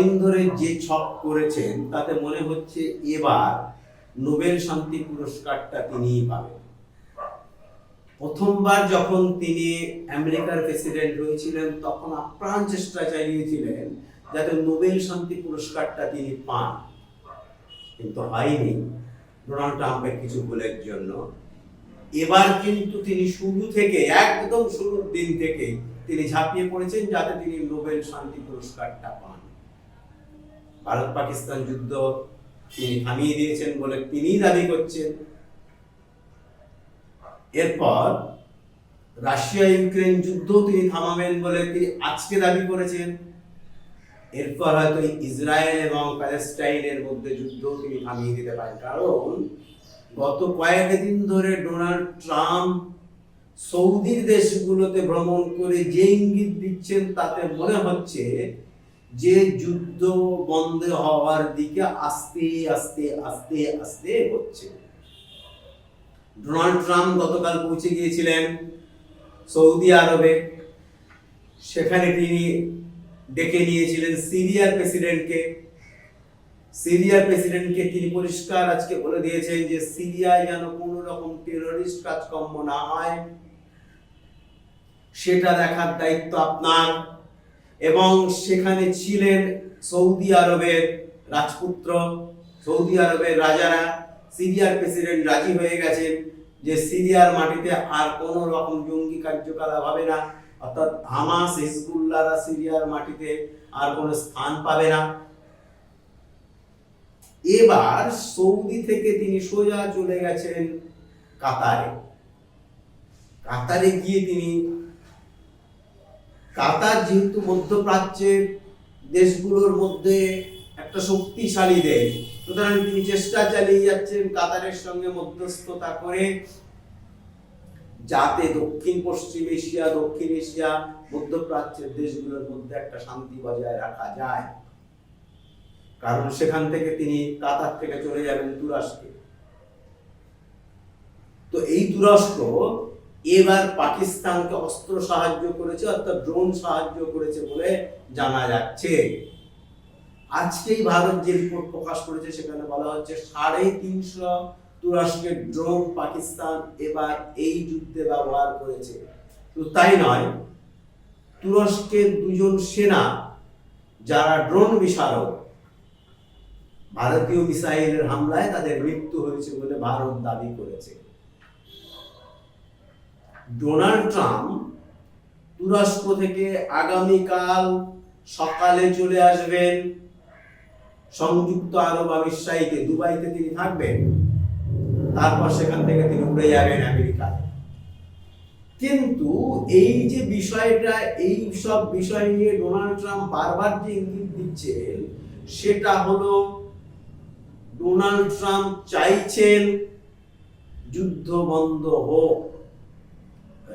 কদিন ধরে যে ছক করেছেন, তাতে মনে হচ্ছে এবার নোবেল শান্তি পুরস্কারটা তিনি পাবেন। প্রথমবার যখন তিনি আমেরিকার প্রেসিডেন্ট হয়েছিলেন, তখন আপ্রাণ চেষ্টা চালিয়েছিলেন যাতে নোবেল শান্তি পুরস্কারটা তিনি পান। কিন্তু হয়নি। ডোনাল্ড ট্রাম্পের কিছু ভুলের জন্য। এবার কিন্তু তিনি শুরু থেকে, একদম শুরুর দিন থেকে তিনি ঝাঁপিয়ে পড়েছেন যাতে তিনি নোবেল শান্তি পুরস্কারটা পান। ভারত পাকিস্তান যুদ্ধ তিনি থামিয়ে দিয়েছেন বলে তিনিই দাবি করছেন। এরপর রাশিয়া ইউক্রেন যুদ্ধ তিনি থামাবেন বলে তিনি আজকে দাবি করেছেন। এরপর হয়তো ইসরায়েল এবং প্যালেস্টাইনের মধ্যে যুদ্ধ তিনি থামিয়ে দিতে পারেন। কারণ গত কয়েকদিন ধরে ডোনাল্ড ট্রাম্প সৌদির দেশগুলোতে ভ্রমণ করে যে ইঙ্গিত দিচ্ছেন তাতে মনে হচ্ছে যে যুদ্ধ বন্ধ হওয়ার দিকে আস্তে আস্তে আস্তে আস্তে হচ্ছে ডোনাল্ড ট্রাম্প গতকাল পৌঁছে গিয়েছিলেন সৌদি আরবে। সেখানে তিনি ডেকে নিয়েছিলেন সিরিয়ার প্রেসিডেন্টকে। সিরিয়ার প্রেসিডেন্টকে তিনি পরিষ্কার আজকে বলে দিয়েছেন যে সিরিয়ায় যেন কোনো রকম টেরোরিস্ট কাজকর্ম না হয়, সেটা দেখার দায়িত্ব আপনার। এবং সেখানে ছিলেন সৌদি আরবের রাজপুত্র, সৌদি আরবের রাজারা। সিরিয়ার প্রেসিডেন্ট রাজি হয়ে গেছেন যে সিরিয়ার মাটিতে আর কোনো রকম জঙ্গি কার্যকলাপ হবে না। অর্থাৎ হামাস হিজবুল্লাহরা সিরিয়ার মাটিতে আর কোনো স্থান পাবে না। এবার সৌদি থেকে তিনি সোজা চলে গেছেন কাতারে। কাতারে গিয়ে তিনি কাতার যেহেতু মধ্যপ্রাচ্যের দেশগুলোর মধ্যে একটা শক্তিশালী দেশ, সুতরাং তিনি চেষ্টা চালিয়ে যাচ্ছেন কাতারের সঙ্গে মধ্যস্থতা করে। যাতে দক্ষিণ, পশ্চিম এশিয়া, দক্ষিণ এশিয়া, মধ্যপ্রাচ্যের দেশগুলোর মধ্যে একটা শান্তি বজায় রাখা যায়। কারণ সেখান থেকে তিনি কাতার থেকে চলে যাবেন তুরস্কে। তো এই তুরস্ক এবার পাকিস্তানকে অস্ত্র সাহায্য করেছে, অর্থাৎ ড্রোন সাহায্য করেছে বলে জানা যাচ্ছে। আজকেই ভারত যে রিপোর্ট প্রকাশ করেছে, সেখানে বলা হচ্ছে সাড়ে তিনশো তুরস্কের ড্রোন পাকিস্তান এবার এই যুদ্ধে ব্যবহার করেছে। তো তাই নয়, তুরস্কের দুজন সেনা যারা ড্রোন বিশারক ভারতীয় মিসাইলের হামলায় তাদের মৃত্যু হয়েছে বলে ভারত দাবি করেছে। ডোনাল্ড ট্রাম্প তুরস্ক থেকে আগামীকাল সকালে চলে আসবেন। সংযুক্ত আরব আমিরশাহীতে দুবাইতে তিনি থাকবেন। তারপর সেখান থেকে তিনি উড়ে যাবেন আমেরিকায়। কিন্তু এই যে বিষয়টা, এই সব বিষয় নিয়ে ডোনাল্ড ট্রাম্প বারবার যে ইঙ্গিত দিচ্ছেন, সেটা হলো ডোনাল্ড ট্রাম্প চাইছেন যুদ্ধ বন্ধ হোক।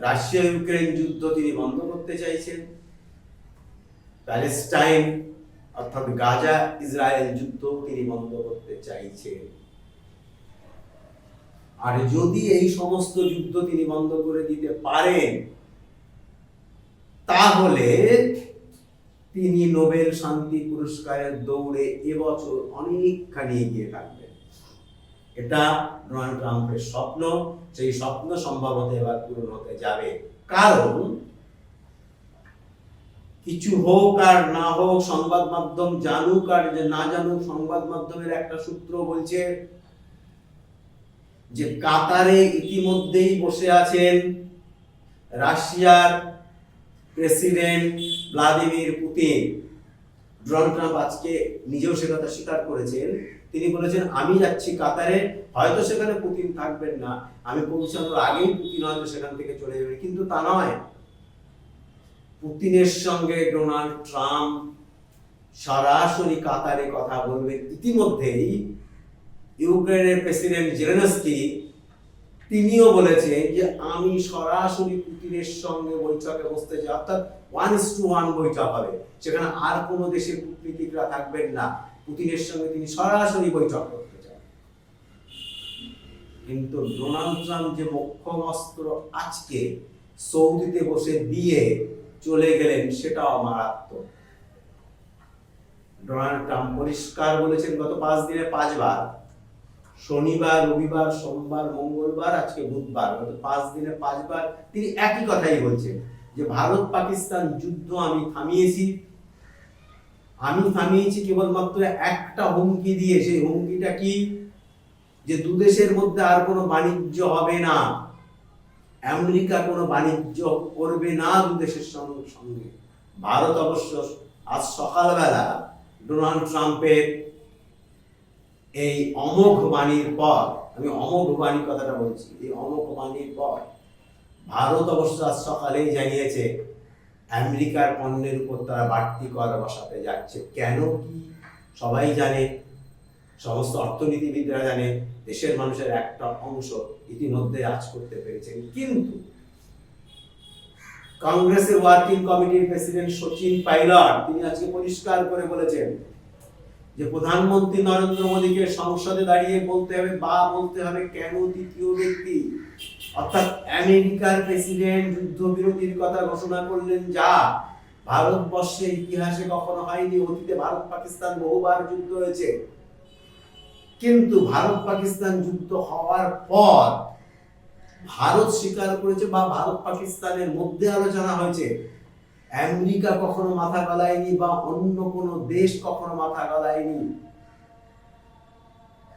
রাশিয়া ইউক্রেন যুদ্ধ তিনি বন্ধ করতে চাইছেন। প্যালেস্টাইন, অর্থাৎ গাজা, ইসরায়েল যুদ্ধ তিনি বন্ধ করতে চাইছেন। আর যদি এই সমস্ত যুদ্ধ তিনি বন্ধ করে দিতে পারেন, তাহলে তিনি নোবেল শান্তি পুরস্কারের দৌড়ে এবছর অনেকখানি এগিয়ে থাকবেন। এটা ডোনাল্ড ট্রাম্পের স্বপ্ন, সেই স্বপ্ন সম্ভবত এবার পূরণ হতে যাবে। কারণ কিছু হোক আর না হোক, সংবাদ মাধ্যম জানুক আর না জানুক, সংবাদ মাধ্যমের একটা সূত্র বলছে যে কাতারে ইতিমধ্যেই বসে আছেন রাশিয়ার president Vladimir Putin. Donald Trump আজকে নিজেও সে কথা স্বীকার করেছেন। তিনি বলেছেন, আমি যাচ্ছি কাতারে, হয়তো সেখানে পুতিন থাকবেন না। আমি পৌঁছানোর আগেই পুতিন হয়তো সেখান থেকে চলে যাবে। কিন্তু তা নয়। পুতিনের সঙ্গে ডোনাল্ড ট্রাম্প সরাসরি কাতারে কথা বলবেন। ইতিমধ্যেই ইউক্রেনের প্রেসিডেন্ট জেলেনস্কি তিনিও বলেছেন যে, আমি সরাসরি পুতিনের সঙ্গে বৈঠকে বসতে চাই অর্থাৎ ওয়ান ইস টু ওয়ান বৈঠক হবে। সেখানে আর কোনো দেশের কূটনীতিকরা থাকবেন না। পুতিনের সঙ্গে তিনি সরাসরি বৈঠক করতে চান। কিন্তু ডোনাল্ড ট্রাম্প যে মোক্ষম অস্ত্র আজকে সৌদিতে বসে দিয়ে চলে গেলেন, সেটাও মারাত্মক। ডোনাল্ড ট্রাম্প পরিষ্কার বলেছেন, গত পাঁচ দিনে পাঁচবার, শনিবার, রবিবার, সোমবার, মঙ্গলবার, আজকে বুধবার, গত পাঁচ দিনে পাঁচবার তিনি একই কথাই বলছেন। যে ভারত পাকিস্তান যুদ্ধ আমি থামিয়েছি। আমি থামিয়েছি কেবলমাত্র একটা হুমকি দিয়ে। সেই হুমকিটা কি? যে দু দেশের মধ্যে আর কোনো বাণিজ্য হবে না। আমেরিকা কোনো বাণিজ্য করবে না দু দেশের সঙ্গে ভারত অবশ্য আজ সকালবেলা ডোনাল্ড ট্রাম্পের এই অমোঘ বাণীর পর, আমি অমোঘ বাণী কথাটা বলছি, এই অমোঘ বাণীর পর ভারত অবশ্য আজ সকালেই জানিয়েছে, আমেরিকার পণ্যের উপর তারা বাড়তি কর বসাতে যাচ্ছে। কেন কি? সবাই জানে, সমস্ত অর্থনীতিবিদরা জানে, দেশের মানুষের একটা অংশ ইতিমধ্যে আজ করতে পেরেছেন। কিন্তু কংগ্রেসের ওয়ার্কিং কমিটির প্রেসিডেন্ট সচিন পাইলট, তিনি আজকে পরিষ্কার করে বলেছেন যে, প্রধানমন্ত্রী নরেন্দ্র মোদীকে সংসদে দাঁড়িয়ে বলতে হবে, বা বলতে হবে কেন দ্বিতীয় ব্যক্তি? অর্থাৎ আমেরিকার প্রেসিডেন্ট যুদ্ধ যুদ্ধবিরতির কথা ঘোষণা করলেন, যা ভারতবর্ষের ইতিহাসে কখনো হয়নি, অতীতে ভারত পাকিস্তান বহুবার যুদ্ধ হয়েছে। কিন্তু ভারত পাকিস্তান যুদ্ধ হওয়ার পর ভারত স্বীকার করেছে বা ভারত পাকিস্তানের মধ্যে আলোচনা হয়েছে। আমেরিকা কখনো মাথা গলায়নি বা অন্য কোনো দেশ কখনো মাথা গলায়নি।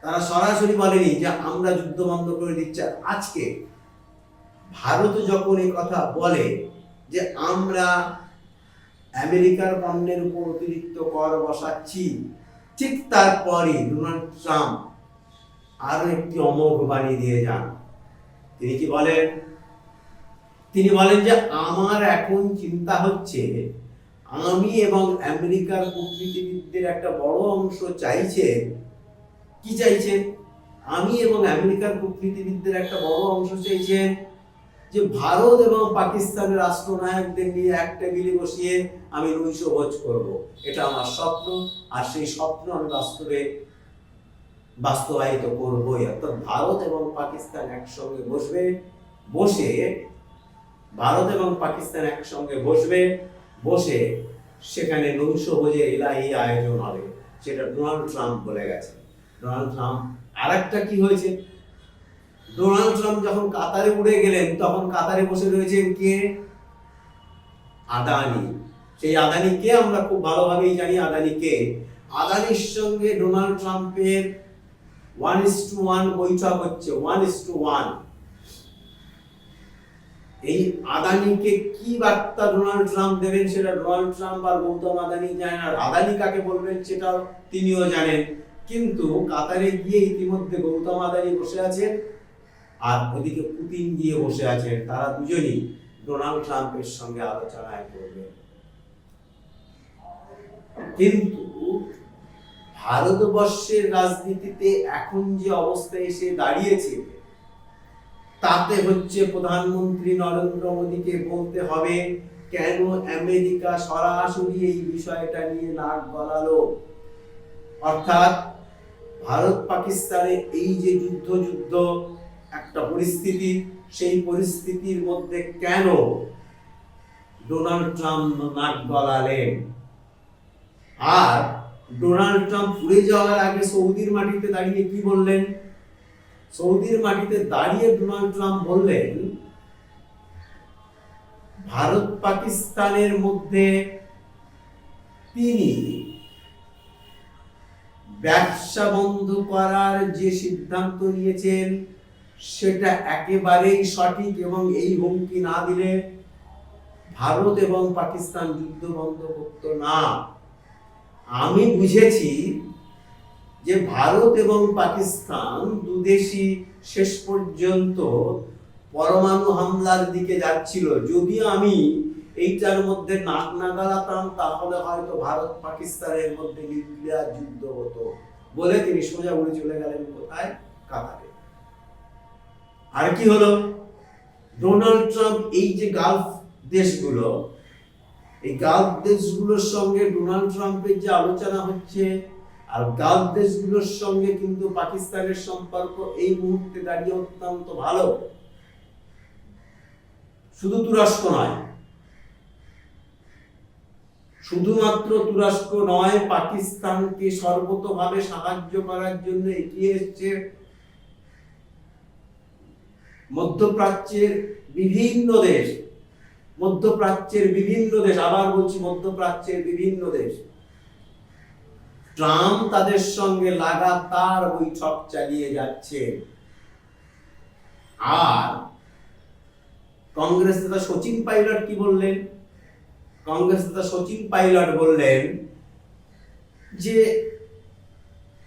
তারা সরাসরি বলেনি যে আমরা যুদ্ধ বন্ধ করে দিচ্ছি। আজকে ভারত যখন এই কথা বলে যে আমরা আমেরিকার পণ্যের উপর অতিরিক্ত কর বসাচ্ছি, ঠিক তারপরে ডোনাল্ড ট্রাম্প আরও একটি অমোঘ বাণী দিয়ে যান। তিনি কি বলেন? তিনি বলেন যে আমার এখন চিন্তা হচ্ছে, আমি এবং আমেরিকার কূটনীতিবিদদের একটা বড় অংশ চাইছে, কি চাইছে? আমি এবং আমেরিকার কূটনীতিবিদদের একটা বড় অংশ চাইছেন যে ভারত এবং পাকিস্তানের রাষ্ট্রনায়কদের নিয়ে এক টেবিলে বসিয়ে আমি নৈশ ভোজ করব। এটা আমার স্বপ্ন, আর সেই স্বপ্ন আমি বাস্তবে বাস্তবায়িত করবই। অর্থাৎ ভারত এবং পাকিস্তান একসঙ্গে বসবে, বসে ভারত এবং পাকিস্তান একসঙ্গে বসবে, বসে সেখানে নৈশ ভোজের ইলাহি আয়োজন হবে, সেটা ডোনাল্ড ট্রাম্প বলে গেছে। ডোনাল্ড ট্রাম্প আর একটা কি হয়েছে? ডোনাল্ড ট্রাম্প যখন কাতারে উড়ে গেলেন, তখন কাতারে বসে রয়েছেন কে? আদানি। সেই আদানি কে আমরা খুব ভালোভাবেই জানি, আদানি কে? আদানির সঙ্গে ডোনাল্ড ট্রাম্পের ওয়ান ইস টু ওয়ান বৈঠক হচ্ছে ওয়ান ইস টু ওয়ান এই আদানিকে কি বার্তা ডোনাল্ড ট্রাম্প দেবেন সেটা ডোনাল্ড ট্রাম্প আর গৌতম আদানি জানেন আর আদানি কাকে বলবেন সেটাও তিনিও জানেন। কিন্তু কাতারে গিয়ে ইতিমধ্যে গৌতম আদানি বসে আছেন আর ওদিকে পুতিন গিয়ে বসে আছেন তারা দুজনই ডোনাল্ড ট্রাম্পের সঙ্গে আলোচনায় করবেন কিন্তু ভারতবর্ষের রাজনীতিতে এখন যে অবস্থা এসে দাঁড়িয়েছে, তাতে হচ্ছে প্রধানমন্ত্রী নরেন্দ্র মোদীকে বলতে হবে, কেন আমেরিকা সরাসরি এই বিষয়টা নিয়ে নাক গলালো? অর্থাৎ ভারত পাকিস্তানে এই যে যুদ্ধ যুদ্ধ একটা পরিস্থিতি, সেই পরিস্থিতির মধ্যে কেন ডোনাল্ড ট্রাম্প নাক গলালেন? আর ডোনাল্ড ট্রাম্প উড়ে যাওয়ার আগে সৌদির মাটিতে দাঁড়িয়ে কি বললেন? সৌদির মাটিতে দাঁড়িয়ে ডোনাল্ড ট্রাম্প বললেন, ভারত পাকিস্তানের মধ্যে তিনি ব্যবসা বন্ধ করার যে সিদ্ধান্ত নিয়েছেন সেটা একেবারেই সঠিক এবং এই হুমকি না দিলে ভারত এবং পাকিস্তান যুদ্ধ বন্ধ করতো না। আমি বুঝেছি যে ভারত এবং পাকিস্তান দুদেশই শেষ পর্যন্ত পরমাণু হামলার দিকে যাচ্ছিল। যদি আমি এইটার মধ্যে নাক নাগালাতাম তাহলে হয়তো ভারত পাকিস্তানের মধ্যে নিউক্লিয়ার যুদ্ধ হতো বলে তিনি সোজা উড়ে চলে গেলেন কোথায়? কাতারে। আর কি হলো? ডোনাল্ড ট্রাম্প এই যে গালফ দেশগুলো, এই গালফ দেশগুলোর সঙ্গে ডোনাল্ড ট্রাম্পের যে আলোচনা হচ্ছে, আর গালফ দেশগুলোর সঙ্গে কিন্তু পাকিস্তানের সম্পর্ক এই মুহূর্তে দাঁড়িয়ে অত্যন্ত ভালো। শুধু তুরস্ক নয়, শুধুমাত্র তুরস্ক নয়, পাকিস্তানকে সর্বতভাবে সাহায্য করার জন্য এগিয়ে এসছে মধ্যপ্রাচ্যের বিভিন্ন দেশ, মধ্যপ্রাচ্যের বিভিন্ন দেশ, আবার বলছি মধ্যপ্রাচ্যের বিভিন্ন দেশ। ট্রাম্প তাদের সঙ্গে লাগাতার বৈঠক চালিয়ে যাচ্ছে আর কংগ্রেস নেতা সচিন পাইলট কি বললেন? কংগ্রেস নেতা সচিন পাইলট বললেন যে,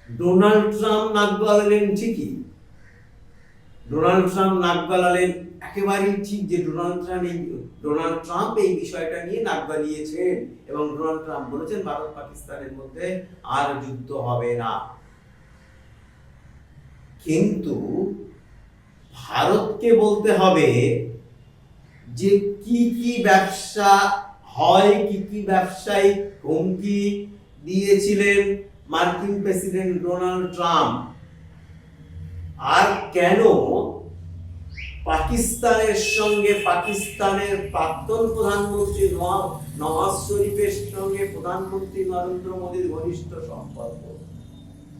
ডোনাল্ড ট্রাম্প নাক গলালেন ঠিকই ডোনাল্ড ট্রাম্প নাক গলালেন। একেবারেই ঠিক যে ডোনাল্ড ট্রাম্প এই ডোনাল্ড ট্রাম্প এই বিষয়টা নিয়ে নাক গলিয়েছেন এবং ডোনাল্ড ট্রাম্প বলেছেন, ভারত পাকিস্তানের মধ্যে আর যুদ্ধ হবে না। কিন্তু ভারতকে বলতে হবে যে কি কি ব্যবসা হয়, কি কি ব্যবসায়িক হুমকি দিয়েছিলেন মার্কিন প্রেসিডেন্ট ডোনাল্ড ট্রাম্প। আর কেন পাকিস্তানের সঙ্গে পাকিস্তানের প্রাক্তন প্রধানমন্ত্রী নওয়াজ শরীফের সঙ্গে প্রধানমন্ত্রী নরেন্দ্র মোদীর ঘনিষ্ঠ সম্পর্ক?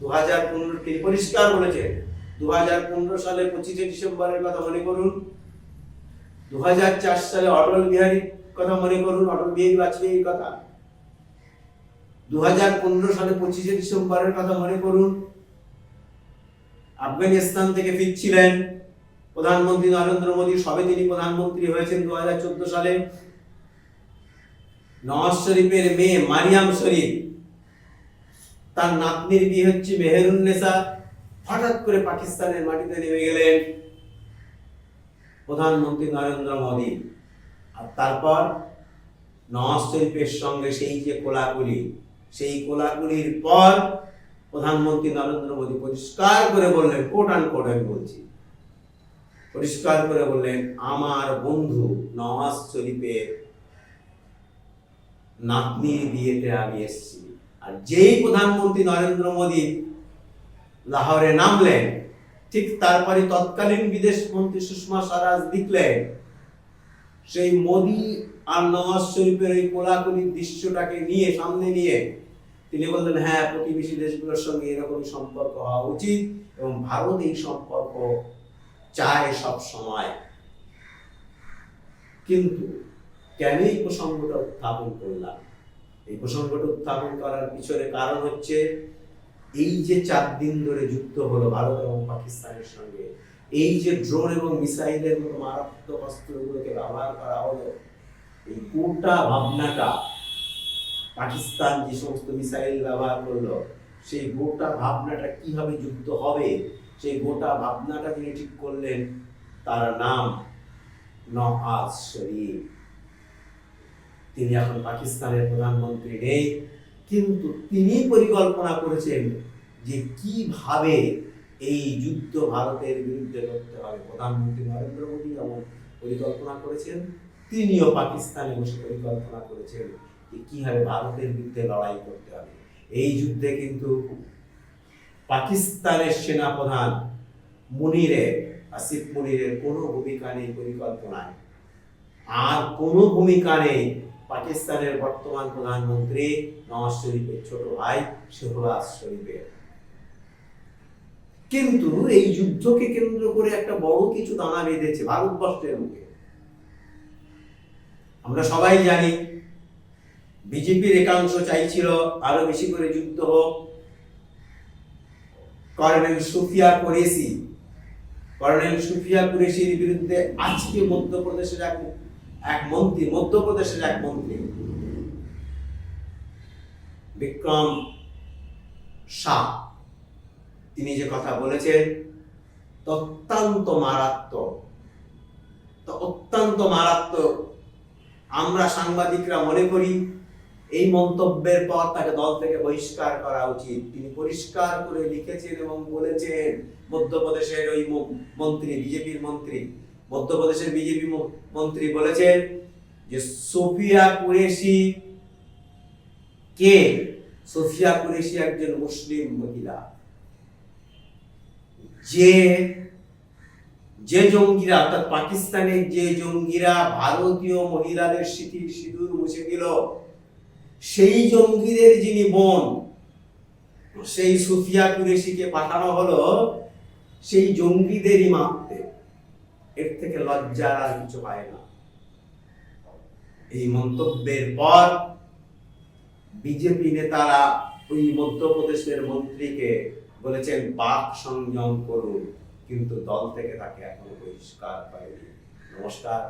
দু হাজার পনেরো পরিষ্কার বলেছেন দু হাজার পনেরো সালে পঁচিশে ডিসেম্বরের কথা মনে করুন। দু হাজার চার সালে অটল বিহারীর কথা মনে করুন, অটল বিহারী বাজপেয়ীর কথা। দু হাজার পনেরো সালে পঁচিশে ডিসেম্বরের কথা মনে করুন। আফগানিস্তান থেকে ফিরছিলেন। প্রধানমন্ত্রী নরেন্দ্র মোদী, সবে তিনি প্রধানমন্ত্রী হয়েছেন দু হাজার চোদ্দ সালে। নওয়াজ শরীফের মেয়ে মারিয়াম শরীফ, তার নাতনির বিয়ে হচ্ছে মেহেরুন্নেসা। হঠাৎ করে পাকিস্তানের মাটিতে নেমে গেলেন প্রধানমন্ত্রী নরেন্দ্র মোদী। আর তারপর নওয়াজ শরীফের সঙ্গে সেই যে কোলাকুলি, সেই কোলাকুলির পর প্রধানমন্ত্রী নরেন্দ্র মোদী পরিষ্কার করে বললেন কোট আন কোট আমি বলছি, পরিষ্কার করে বললেন, আমার বন্ধু নওয়াজ শরীফের নাতনির বিয়েতে আমি এসেছি। আর যেই প্রধানমন্ত্রী নরেন্দ্র মোদী লাহোরে নামলেন, ঠিক তারপরে তৎকালীন বিদেশ মন্ত্রী সুষমা স্বরাজ লিখলেন, সেই মোদী আর নওয়াজ শরীফের এই কোলাকুলির দৃশ্যটাকে নিয়ে, সামনে নিয়ে তিনি বললেন হ্যাঁ প্রতিবেশী দেশগুলোর সঙ্গে এরকমই সম্পর্ক হওয়া উচিত এবং ভারত এই সম্পর্ক চায় সব সময়। কিন্তু কেন এই প্রসঙ্গটা উত্থাপন করলাম? এই প্রসঙ্গটা উত্থাপন করার পিছনে কারণ হচ্ছে এই যে চার দিন ধরে যুদ্ধ হলো ভারত এবং পাকিস্তানের সঙ্গে, এই যে ড্রোন এবং মিসাইলের মতো মারাত্মক অস্ত্রগুলোকে ব্যবহার করা হলো, এই গোটা ভাবনাটা পাকিস্তান যে সমস্ত মিসাইল ব্যবহার করল, সেই গোটা ভাবনাটা কীভাবে যুদ্ধ হবে? সেই গোটা ভাবনাটা তিনি ঠিক করলেন, তার নাম নওয়াজ শরীফ। তিনি এখন পাকিস্তানের প্রধানমন্ত্রী নেই, কিন্তু তিনি পরিকল্পনা করেছেন যে কীভাবে এই যুদ্ধ ভারতের বিরুদ্ধে করতে হবে। প্রধানমন্ত্রী নরেন্দ্র মোদী যেমন পরিকল্পনা করেছেন, তিনিও পাকিস্তানে বসে পরিকল্পনা করেছেন। কীভাবে ভারতের বিরুদ্ধে লড়াই করতে হবে। এই যুদ্ধে কিন্তু পাকিস্তানের সেনাপ্রধান মুনিরের আসিফ মুনিরের কোনো ভূমিকা নেই পরিকল্পনায় আর কোনো ভূমিকা নেই পাকিস্তানের বর্তমান প্রধানমন্ত্রী নওয়াজ শরীফের ছোট ভাই শেহবাজ শরীফের। কিন্তু এই যুদ্ধকে কেন্দ্র করে একটা বড় কিছু দানা বেঁধেছে ভারতবর্ষের মুখে। আমরা সবাই জানি বিজেপির একাংশ চাইছিল আরও বেশি করে যুদ্ধ হোক। কর্নেল সুফিয়া কুরেশি। কর্নেল সুফিয়া কুরেশির বিরুদ্ধে আজকে মধ্যপ্রদেশের এক এক মন্ত্রী, মধ্যপ্রদেশের এক মন্ত্রী। বিক্রম শাহ, তিনি যে কথা বলেছেন অত্যন্ত মারাত্মক। অত্যন্ত মারাত্মক। আমরা সাংবাদিকরা মনে করি এই মন্তব্যের পর তাকে দল থেকে বহিষ্কার করা উচিত। তিনি পরিষ্কার করে লিখেছেন এবং বলেছেন, মধ্যপ্রদেশের ওই মন্ত্রী, বিজেপির মন্ত্রী, মধ্যপ্রদেশের বিজেপি মন্ত্রী বলেছেন যে, সোফিয়া কুরেশি কে? সোফিয়া কুরেশি একজন মুসলিম মহিলা। যে যে জঙ্গিরা, অর্থাৎ পাকিস্তানের যে জঙ্গিরা ভারতীয় মহিলাদের স্মৃতির সিঁদুর মুছে দিল সেই জঙ্গিদের যিনি বোন, সেই সুফিয়া কুরেশিকে পাঠানো হলো, সেই জঙ্গিদেরই মারতে। এর থেকে লজ্জার আর কিছু পায় না। এই মন্তব্যের পর বিজেপি নেতারা ওই মধ্যপ্রদেশের মন্ত্রীকে বলেছেন বাক সংযম করুন। কিন্তু দল থেকে তাকে এখনও বহিষ্কার করেনি। নমস্কার।